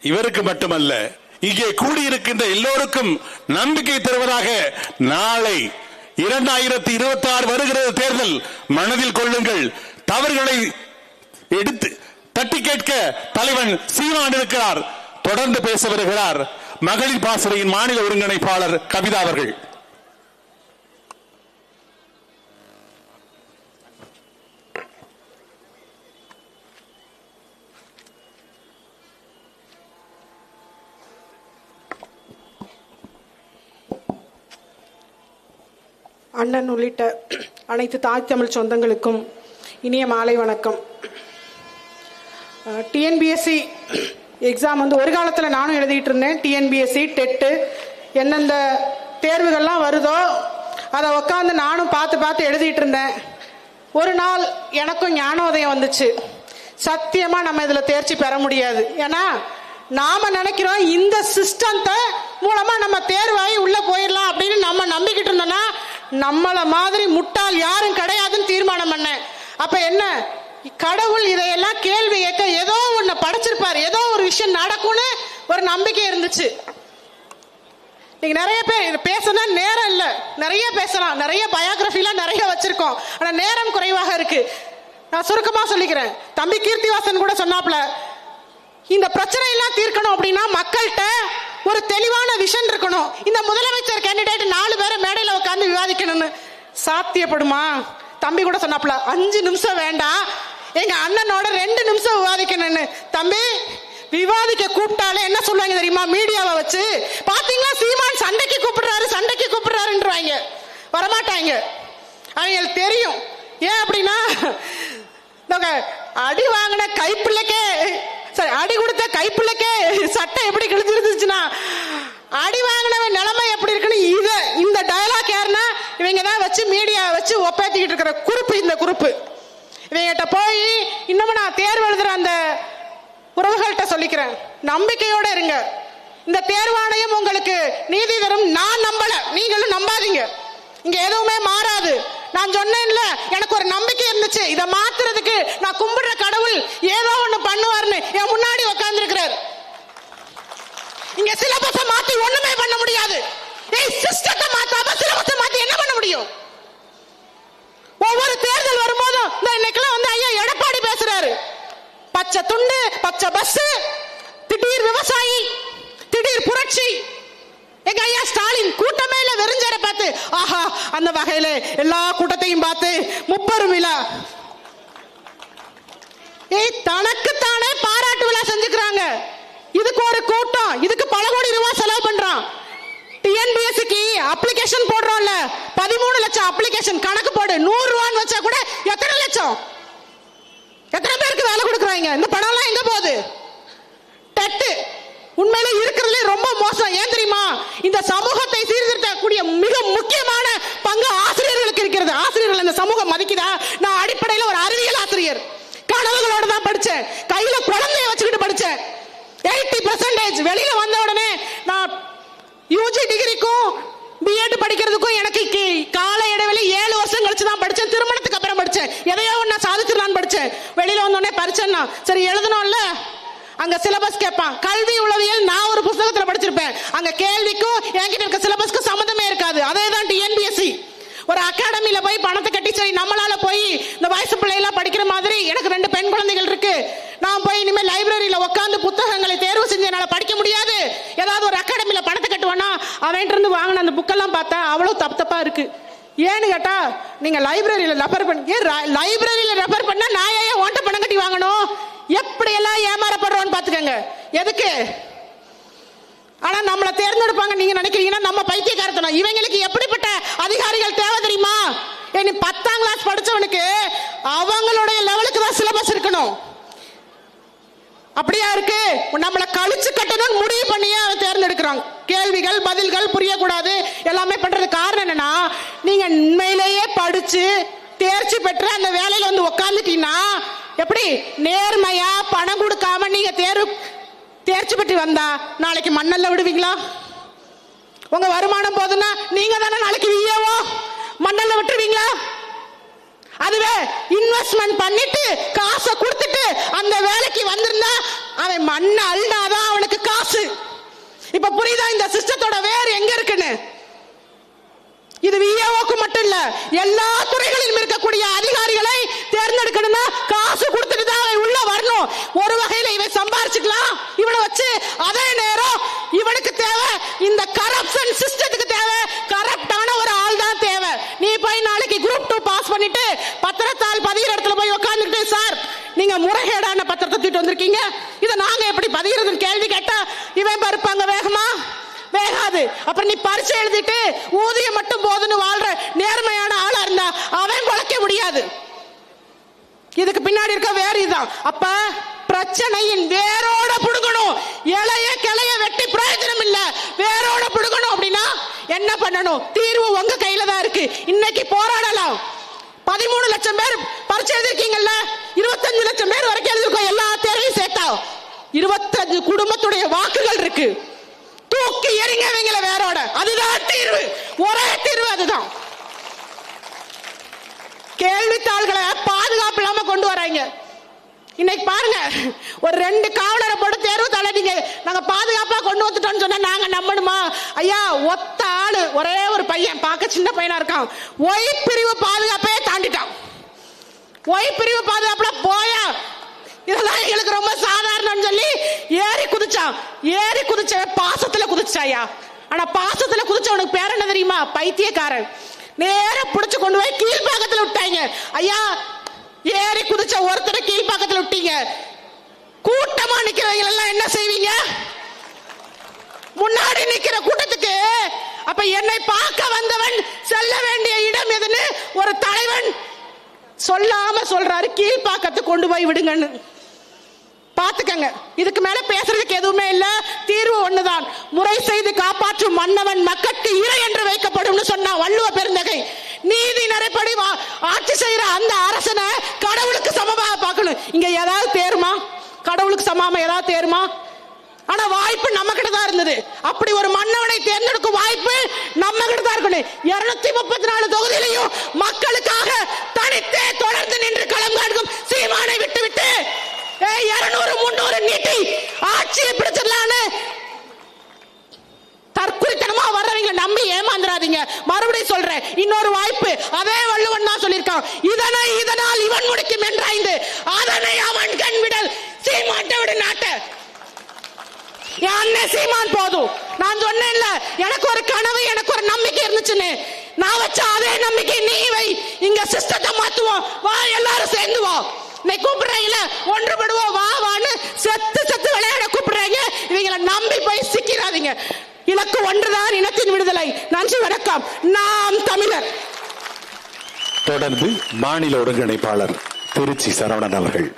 இவருக்கு மட்டுமல்ல இங்கே கூடியிருக்கின்ற எல்லோருக்கும் நம்பிக்கை தருவதாக நாளை இரண்டாயிரத்தி இருபத்தி ஆறு வருகிறது தேர்தல். மனதில் கொள்ளுங்கள் தவறுகளை எடுத்து தட்டி கேட்க தலைவன் சீமான் இருக்கிறார் தொடர்ந்து பேச வருகிறார். மகளிர் பாசறையின் மாநில ஒருங்கிணைப்பாளர் கவிதா அவர்கள். அண்ணன் உள்ளிட்ட அனைத்து தாய் தமிழ் சொந்தங்களுக்கும் இனிய மாலை வணக்கம். டிஎன்பிஎஸ்சி எக்ஸாம் வந்து ஒரு காலத்தில் நானும் எழுதிட்டு இருந்தேன். டிஎன்பிஎஸ்சி டெட்டு எந்தெந்த தேர்வுகள்லாம் வருதோ அதை உட்காந்து நானும் பார்த்து பார்த்து எழுதிட்டு இருந்தேன். ஒரு நாள் எனக்கும் ஞானோதயம் வந்துச்சு. சத்தியமா நம்ம இதில் தேர்ச்சி பெற முடியாது. ஏன்னா நாம நினைக்கிறோம் இந்த சிஸ்டத்தை மூலமா நம்ம தேர்வாகி உள்ள போயிடலாம் அப்படின்னு நம்ம நம்பிக்கிட்டு இருந்தோம்னா நம்மளை மாதிரி முட்டாள் யாரும் கிடையாதுன்னு தீர்மானம் பண்ணேன் அப்ப என்ன? கடவுள் இதையெல்லாம் கேள்வி கேட்க ஏதோ ஒண்ணு படைச்சிருப்பாரு. ஏதோ ஒரு விஷயம் நடக்கும்னு ஒரு நம்பிக்கை இருந்துச்சு. நீங்க நிறைய பேர் பேசணும் நேரம் இல்ல. நிறைய பேசலாம். நிறைய பயோகிராஃபிலாம் நிறைய வச்சிருக்கோம். ஆனா நேரம் குறைவாக இருக்கு. நான் சுருக்கமா சொல்லிக்கிறேன். தம்பி கீர்த்திவாசன் கூட சொன்னாப்ல இந்த பிரச்சனை எல்லாம் தீர்க்கணும் அப்படின்னா மக்கள்கிட்ட ஒரு தெளிவான விஷன் இருக்கணும். இந்த முதலமைச்சர் கேண்டிடேட் நாலு பேரை மேடையில் உட்காந்து விவாதிக்கணும்னு. சாத்தியப்படுமா? தம்பி கூட சொன்னாப்ல அஞ்சு நிமிஷம் வேண்டாம் எங்க அண்ணனோட ரெண்டு நிமிஷம் விவாதிக்கணும்னு. தம்பி விவாதிக்க கூப்பிட்டாலே என்ன சொல்லுவாங்க தெரியுமா? மீடியாவை வச்சு. பாத்தீங்களா? சீமான் சண்டைக்கு கூப்பிடுறாரு சண்டைக்கு கூப்பிடுறாருன்றாங்க வரமாட்டாங்க. அவங்களுக்கு தெரியும். ஏன் அப்படின்னா அடி வாங்கின கைப்பிள்ளைக்கே சரி அடி கொடுத்த கைப்பிள்ளைக்கே சட்டை எப்படி கிழிஞ்சிருந்துச்சுன்னா அடி வாங்கினவன் நிலைமை எப்படி இருக்குன்னு இது இந்த டயலாக் யாருன்னா இவங்க தான் வச்சு மீடியா வச்சு ஒப்பேத்திக்கிட்டு இருக்கிற குறிப்பு இந்த குறிப்பு. இவங்கிட்ட போய் இன்னமும் நான் தேர்வு எழுதுற அந்த உறவுகள்கிட்ட சொல்லிக்கிறேன். நம்பிக்கையோட இருங்க. இந்த தேர்வாணையம் உங்களுக்கு நீதி தரும். நான் நம்பல. நீங்களும் நம்பாதீங்க. இங்க எதுவுமே மாறாது. நான் சொன்னேன்ல எனக்கு ஒரு நம்பிக்கை இருந்துச்சு. இதை மாத்துறதுக்கு நான் கும்பிடுற கடவுள் ஏதோ ஒண்ணு பண்ணுவார்னு என் முன்னாடி உட்கார்ந்துருக்கிறார் இங்க சிலபஸ மாத்தி ஒண்ணுமே பண்ண முடியாது. ஏய் சிஸ்டத்தை மாத்தாம சிலபஸ மாத்தி என்ன பண்ண முடியும்? ஒவ்வொரு தேர்தல் வரும்போதும் இந்த இன்னைக்கெல்லாம் வந்து ஐயா எடப்பாடி பேசுறாரு. பச்சை துண்டு பச்சை பஸ் திடீர் விவசாயி திடீர் புரட்சி. எங்க ஐயா ஸ்டாலின் கூட்டமே இல்ல வெறிஞ்சரை பார்த்து ஆஹா அந்த வகையில எல்லா கூட்டத்தையும் பார்த்து முப்பெரும் விழா. ஏய் தனக்குத்தானே பாராட்டு விழா செஞ்சுக்கிறாங்க. இதுக்கு ஒரு கூட்டம். இதுக்கு பல கோடி ரூபாய் செலவு பண்றான். டிஎன்பிஎஸ்சிக்கு அப்ளிகேஷன் போடுறோம்ல. பதிமூணு லட்சம் அப்ளிகேஷன் கணக்கு போடு. நூறு ரூபான்னு வச்சா கூட எத்தனை லட்சம்? எத்தனை பேருக்கு வேலை கொடுக்குறாங்க? இந்த பணம்லாம் எங்க போகுது? டெட்டு உண்மையில இருக்கிறதுல ரொம்ப மோசம். ஏன் தெரியுமா? இந்த சமூகத்தை சீர்திருத்தக்கூடிய மிக முக்கியமான பங்கு ஆசிரியர்களுக்கு இருக்கிறது. ஆசிரியர்கள் இந்த சமூகம் மதிக்குதா? நான் அடிப்படையில் ஒரு அறிவியல் ஆசிரியர். கனவுகளோட தான் படிச்சேன். கையில குழந்தைய வச்சுக்கிட்டு படிச்சேன். எயிட்டி பர்சன்டேஜ் வெளியில வந்த உடனே நான் யூஜி டிகிரிக்கும் பிஎட் படிக்கிறதுக்கும் எனக்கு கால இடைவெளி ஏழு வருஷம் கழிச்சு தான் படிச்சேன். திருமணத்துக்கு அப்புறம் படிச்சேன். எதையோ ஒன்று சாதிச்சிடலான்னு படிச்சேன். வெளியில வந்த உடனே பரிச்சேன்னா சரி எழுதணும்ல? அங்க சிலபஸ் கேட்பான். கல்வி உளவியல் நான் ஒரு புத்தகத்துல படிச்சிருப்பேன். அங்க கேள்விக்கும் என்கிட்ட இருக்க சிலபஸ்க்கும் சம்மந்தமே இருக்காது. அதே தான் டிஎன்பிஎஸ்சி ஒரு அகாடமியில போய் பணத்தை கட்டி சரி நம்மளால போய் இந்த வயசு பிள்ளையெல்லாம் படிக்கிற மாதிரி எனக்கு ரெண்டு பெண் குழந்தைகள் இருக்கு நான் போய் இனிமேல் லைப்ரரியில உட்காந்து புத்தகங்களை தேர்வு செஞ்சு என்னால படிக்க முடியாது ஏதாவது ஒரு அகாடமியில் பணத்தை கட்டுவானா? அவன்கிட்ட இருந்து வாங்கின அந்த புக்கெல்லாம் பார்த்தா அவ்வளோ தப்பு தப்பா இருக்கு. ஏன்னு கேட்டா நீங்க லைப்ரரியில ரெஃபர் பண்ணி ஏன் லைப்ரரியில ரெஃபர் பண்ணா நான் ஏன் ஓட்ட பணம் கட்டி வாங்கணும்? எப்படி எல்லாம் ஏமாறப்படுறோம்னு பாத்துக்கங்க எதுக்கு? ஆனா நம்மளை தேர்ந்தெடுப்பாங்க நீங்க நினைக்கிறீங்கன்னா நம்ம பைத்தியக்காரத்தனம். இவங்களுக்கு எப்படிப்பட்ட அதிகாரிகள் தேவை தெரியுமா? ஏன் பத்தாம் கிளாஸ் படிச்சவனுக்கு அவங்களுடைய லெவலுக்கு தான் சிலபஸ் இருக்கணும். அப்படியா இருக்கு? நம்மளை கழிச்சு கட்டணும்னு முடிவு பண்ணியே அவன் தேர்ந்தெடுக்கிறாங்க. கேள்விகள் பதில்கள் புரியக்கூடாது. எல்லாமே பண்றது காரணம் என்னன்னா நீங்க உண்மையிலேயே படிச்சு தேர்ச்சி பெற்று அந்த வேலையில வந்து உக்காந்துட்டீங்கன்னா எப்படி நேர்மையா பணம் கொடுக்காம நீங்க தேர்வு தேர்ச்சி பெற்று வந்தா நாளைக்கு மண்ணல்ல விடுவீங்களா? உங்க வருமானம் போதுன்னா நீங்க தானே நாளைக்கு விஏவோ மண்ணல்ல விட்டுருவீங்களா? அதுவே இன்வெஸ்ட்மெண்ட் பண்ணிட்டு காசை கொடுத்துட்டு அந்த அவன் மண்ணை அள்ளினாதான் அவனுக்கு காசு. இப்ப புரியுதா இந்த சிஸ்டத்தோட வேர் எங்க இருக்குன்னு? இது விஏஓக்கு மட்டும் இல்ல எல்லா துறைகளிலும் இருக்கக்கூடிய அதிகாரிகளை தேர்ந்தெடுக்கணும்னா காசு கொடுத்துட்டு தான் அவன் உள்ள வரணும். ஒரு வகையில இவன் சம்பாரிச்சுக்கலாம் இவனை வச்சு அதே நேரம் இவனுக்கு தேவை இந்த கரப்ஷன் சிஸ்டத்துக்கு தேவை கரப்டான ஒரு ஆள் தான் தேவை. நீ போய் நாளைக்கு குரூப் டூ பாஸ் பண்ணிட்டு திருடான பத்திரத்தை தூக்கிட்டு வந்திருக்கீங்க? இதை நாங்கள் எப்படி பதிகிறதுன்னு கேள்வி கேட்டா இவன் பருப்பாங்க வேகமா? வேகாது. அப்புறம் நீ பரிசு எழுதிட்டு ஊதியம் மட்டும் போதுன்னு வாழ்ற நேர்மையான ஆளா இருந்தா அவன் குலைக்க முடியாது. இதுக்கு பின்னாடி இருக்க வேறு இதுதான். அப்ப பிரச்சனையின் வேரோட புடுங்கணும். இலைய கிளைய வெட்டி பிரயோஜனம் இல்ல. வேரோட புடுங்கணும் அப்படின்னா என்ன பண்ணணும்? தீர்வு உங்க கையில தான் இருக்கு. இன்னைக்கு போராடலாம். பதிமூணு லட்சம் பேர் பரிசு எழுதிருக்கீங்கல்ல இருபத்தஞ்சு லட்சம் பேர் வரைக்கும் எழுதிருக்கோம். எல்லா தேர்வையும் சேர்த்தா இருபத்தஞ்சு குடும்பத்துடைய வாக்குகள் இருக்கு. தூக்கி எறிங்க இவங்கள வேறோட அதுதான் தீர்வு. ஒரே தீர்வு அதுதான். கேள்வித்தாள்களை பாதுகாப்பு இல்லாம கொண்டு வராங்க. இன்னைக்கு பாருங்க ஒரு ரெண்டு காவலரை போட்டு தேர்வு தாள நீங்க நாங்க பாதுகாப்பா கொண்டு வந்துட்டோம்னு சொன்னா நாங்க நம்பணுமா? ஐயா ஒத்த ஆளு. ஒரே ஒரு பையன். பார்க்க சின்ன பையனா இருக்கான். ஒய் பிரிவு பாதுகாப்பே ஒய் பிரிவு பாதுகாப்புல போயா? இதெல்லாம் எங்களுக்கு ரொம்ப சாதாரணம்னு சொல்லி ஏறி குதிச்சான். ஏறி குதிச்ச பாசத்துல குதிச்சாயா? ஆனா பாசத்துல குதிச்சவனுக்கு பேர் என்ன தெரியுமா? பைத்தியக்காரன். நேர புடிச்சு கொண்டு போய் கீழ்பாக்கத்துல விட்டாங்க ஐயா ஏறி குதிச்ச ஒருத்தரை கீழ்பாக்கத்துல விட்டீங்க. கூட்டமா நிக்கிறவங்க எல்லாம் என்ன செய்வீங்க? முன்னாடி நிக்கிற கூட்டத்துக்கு அப்ப என்னை பார்க்க வந்தவன் செல்ல வேண்டிய இடம் எதுன்னு ஒரு தலைவன் சொல்லாம சொல்றாரு கீழ்ப்பாக்கத்து கொண்டு போய் விடுங்கன்னு. பாத்துக்கங்க இதுக்கு மேல பேசுறதுக்கு எதுவுமே இல்ல தீர்வு ஒண்ணுதான். முறை செய்து காப்பாற்றும் மன்னவன் மக்களுக்கு இறை என்று வைக்கப்படும்னு சொன்னா வள்ளுவ பெருந்தகை. நீதி நிறைப்படி வா- ஆட்சி செய்யற அந்த அரசனை கடவுளுக்கு சமமாக பார்க்கணும். இங்க ஏதாவது தேருமா? கடவுளுக்கு சமமா ஏதாவது தேருமா? ஆனா வாய்ப்பு நம்ம கிட்ட தான் இருந்தது. அப்படி ஒரு மன்னவனை தேர்ந்தெடுக்கும் வாய்ப்பு நம்ம கிட்ட தான் இருக்கணும் இருநூத்தி முப்பத்தி நாலு தொகுதியிலையும் மக்களுக்காக தனித்தே தொடர்ந்து நின்று களம் காண்கும் சீமானை விட்டு விட்டு இருநூறு முன்னூறு நீட்டி ஆட்சியை பிடிச்சிடலான்னு தற்குறித்தனமா வர்றவங்க நம்பி ஏமாந்துடாதீங்க. மறுபடியும் சொல்றேன் இன்னொரு வாய்ப்பு அதே வள்ளுவன் தான் சொல்லியிருக்கான். இதனை இதனால் இவன் முடிக்கும் என்றாய்ந்து அதனை அவன் கண் விடல் சீமாட்ட விட நாட்ட. என் அண்ணன் சீமான் போதும். நான் சொன்னேன்ல எனக்கு ஒரு கனவு எனக்கு ஒரு நம்பிக்கை இருந்துச்சுன்னு. நான் வச்ச அதே நம்பிக்கை நீ வை. இங்க சிஸ்டத்தை மாத்துவோம். வா எல்லாரும் சேர்ந்து வா. நீ கூப்பிடுறீங்கள ஒன்றுபடுவோம். வா வான்னு செத்து செத்து விளையாட கூப்பிடுறீங்க. இவங்கள நம்பி போய் சிக்கிறாதீங்க. இலக்கு ஒன்றுதான் இனத்தின் விடுதலை. நன்றி வணக்கம். நாம் தமிழர். தொடர்ந்து மாநில ஒருங்கிணைப்பாளர் திருச்சி சரவணன் அவர்கள்.